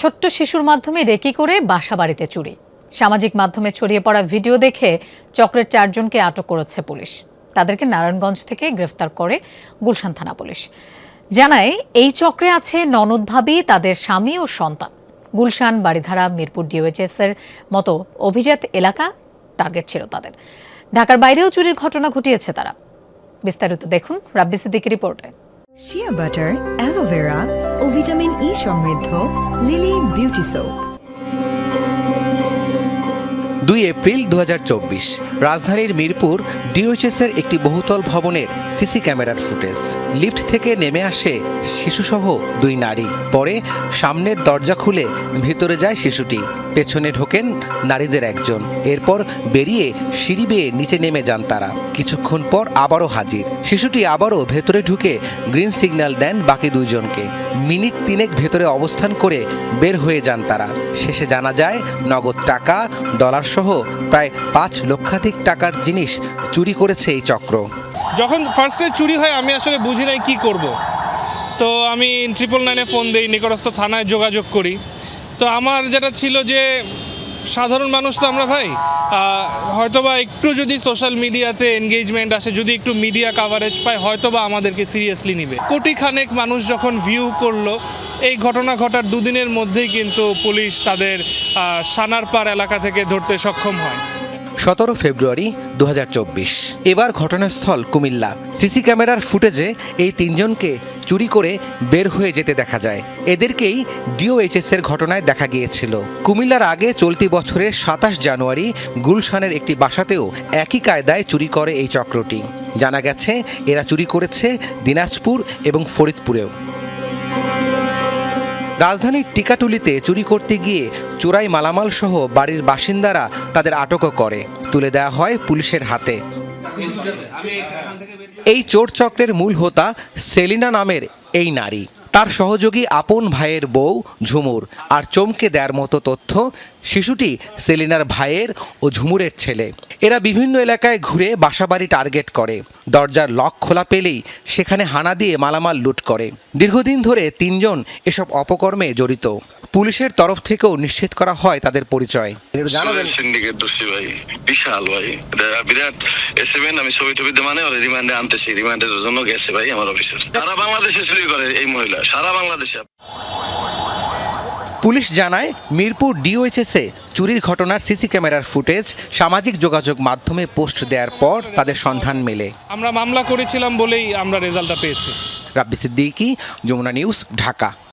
ছোট্ট শিশুর মাধ্যমে রেকি করে বাসা বাড়িতে চুরি। সামাজিক মাধ্যমে ছড়িয়ে পড়া ভিডিও দেখে চক্রের চারজনকে আটক করেছে পুলিশ। তাদেরকে নারায়ণগঞ্জ থেকে গ্রেফতার করে গুলশান থানা পুলিশ। জানায়, এই চক্রে আছে ননদ ভাবি, তাদের স্বামী ও সন্তান। গুলশান বাড়িধারা মিরপুর ডিওএইচএস এর মতো অভিজাত এলাকা টার্গেট ছিল তাদের। ঢাকার বাইরেও চুরির ঘটনা ঘটিয়েছে তারা। বিস্তারিত দেখুন রাব্বি সিদ্দিকি রিপোর্টে। ও ভিটামিন ই সমৃদ্ধ লিলি বিউটি সোপ। দুই এপ্রিল দু হাজার চব্বিশ, রাজধানীর মিরপুর ডিওএইচএসের একটি বহুতল ভবনের সিসি ক্যামেরার ফুটেজ। লিফট থেকে নেমে আসে শিশুসহ দুই নারী। পরে সামনের দরজা খুলে ভেতরে যায় শিশুটি। পেছনে ঢোকেন নারীদের একজন। এরপর বেরিয়ে সিঁড়ি বেয়ে নিচে নেমে যান তারা। কিছুক্ষণ পর আবারও হাজির। শিশুটি আবারও ভেতরে ঢুকে গ্রিন সিগন্যাল দেন বাকি দুইজনকে। মিনিট তিনেক ভেতরে অবস্থান করে বের হয়ে যান তারা। শেষে জানা যায়, নগদ টাকা ডলার সহ প্রায় পাঁচ লক্ষাধিক টাকার জিনিস চুরি করেছে এই চক্র। যখন ফার্স্টে চুরি হয়, আমি আসলে বুঝি নাই কী করব। তো আমি ট্রিপল নাইনে ফোন দিই, নিকটস্থ থানায় যোগাযোগ করি। তো আমার যেটা ছিল যে সাধারণ মানুষ তো আমরা ভাই হয়তোবা একটু যদি সোশ্যাল মিডিয়াতে এনগেজমেন্ট আসে, যদি একটু মিডিয়া কাভারেজ পায়, হয়তোবা আমাদেরকে সিরিয়াসলি নিবে। কোটি খানেক মানুষ যখন ভিউ করল, এই ঘটনা ঘটার দুদিনের মধ্যেই কিন্তু পুলিশ তাদের সানারপাড় এলাকা থেকে ধরতে সক্ষম হয়। সতেরো ফেব্রুয়ারি দু হাজার চব্বিশ। এবার ঘটনাস্থল কুমিল্লা। সিসি ক্যামেরার ফুটেজে এই তিনজনকে চুরি করে বের হয়ে যেতে দেখা যায়। এদেরকেই ডিওএইচএস এর ঘটনায় দেখা গিয়েছিল। কুমিল্লার আগে চলতি বছরের সাতাশ জানুয়ারি গুলশানের একটি বাসাতেও একই কায়দায় চুরি করে এই চক্রটি। জানা গেছে, এরা চুরি করেছে দিনাজপুর এবং ফরিদপুরেও। রাজধানীর টিকাটুলিতে চুরি করতে গিয়ে চোরাই মালামাল সহ বাড়ির বাসিন্দারা তাদের আটকও করে। তুলে দেওয়া হয় পুলিশের হাতে। এই চোর চক্রের মূল হোতা সেলিনা নামের এই নারী। তার সহযোগী আপন ভাইয়ের বউ ঝুমুর আর চমকে দেয়ার মতো তথ্য শিশুটি সেলিনার ভাইয়ের ও ঝুমুরের ছেলে। এরা বিভিন্ন এলাকায় ঘুরে বাসাবাড়ি টার্গেট করে। দরজার লক খোলা পেলেই সেখানে হানা দিয়ে মালামাল লুট করে। দীর্ঘদিন ধরে তিনজন এসব অপকর্মে জড়িত। পুলিশের তরফ থেকেও নিশ্চিত করা হয় তাদের পরিচয়। জানাবেন সিন্ডিকেট দোষী ভাই বিশাল ভাই। বিরাট এসএমএন আমি ছবি টবি মানে ওরে রিমান্ডে আনতেছি। রিমান্ডের জন্য গেছে ভাই আমার অফিসার। সারা বাংলাদেশে চুরি করে এই মহিলা সারা বাংলাদেশে। পুলিশ জানায় মিরপুর ডিওএইচএসে চুরির ঘটনার সিসি ক্যামেরার ফুটেজ সামাজিক যোগাযোগ মাধ্যমে পোস্ট দেওয়ার পর তাদের সন্ধান মেলে। আমরা মামলা করেছিলাম বলেই আমরা রেজাল্টটা পেয়েছি। রাব্বি সিদ্দিকি যমুনা নিউজ ঢাকা।